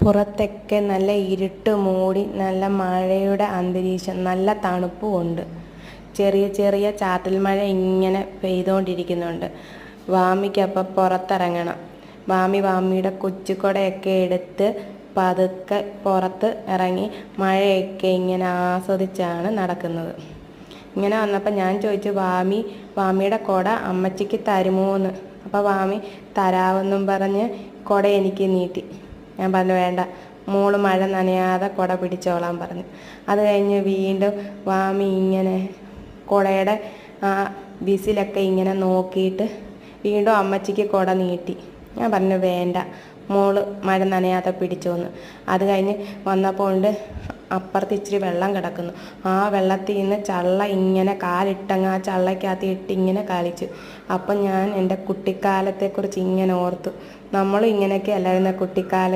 പുറത്തൊക്കെ നല്ല ഇരുട്ട് മൂടി നല്ല മഴയുടെ അന്തരീക്ഷം നല്ല തണുപ്പും ഉണ്ട്. ചെറിയ ചെറിയ ചാറ്റൽ മഴ ഇങ്ങനെ പെയ്തുകൊണ്ടിരിക്കുന്നുണ്ട് വാമിക്കപ്പം പുറത്തിറങ്ങണം. വാമി വാമിയുടെ കൊച്ചുകുടയൊക്കെ എടുത്ത് പതുക്കെ പുറത്ത് ഇറങ്ങി മഴയൊക്കെ ഇങ്ങനെ ആസ്വദിച്ചാണ് നടക്കുന്നത്. ഇങ്ങനെ വന്നപ്പോൾ ഞാൻ ചോദിച്ചു വാമി വാമിയുടെ കുട അമ്മച്ചിക്ക് തരുമോ എന്ന് അപ്പോൾ വാമി തരാമെന്നും പറഞ്ഞ് കൊട എനിക്ക് നീട്ടി. ഞാൻ പറഞ്ഞു വേണ്ട മോൾ മഴ നനയാതെ കുട പിടിച്ചോളാൻ പറഞ്ഞു. അത് കഴിഞ്ഞ് വീണ്ടും വാമി ഇങ്ങനെ കുടയുടെ ആ വിസിലൊക്കെ ഇങ്ങനെ നോക്കിയിട്ട് വീണ്ടും അമ്മച്ചിക്ക് കുട നീട്ടി. ഞാൻ പറഞ്ഞു വേണ്ട മോൾ മഴ നനയാതെ പിടിച്ചോന്ന്. അത് കഴിഞ്ഞ് വന്നപ്പോൾ ഉണ്ട് അപ്പുറത്ത് ഇച്ചിരി വെള്ളം കിടക്കുന്നു. ആ വെള്ളത്തിൽ നിന്ന് ചള്ള ഇങ്ങനെ കാലിട്ടങ്ങ് ആ ചള്ളയ്ക്കകത്ത് ഇട്ട് ഇങ്ങനെ കളിച്ചു. അപ്പം ഞാൻ എന്റെ കുട്ടിക്കാലത്തെക്കുറിച്ച് ഇങ്ങനെ ഓർത്തു. നമ്മളും ഇങ്ങനെയൊക്കെ അല്ലായിരുന്ന കുട്ടിക്കാലത്ത്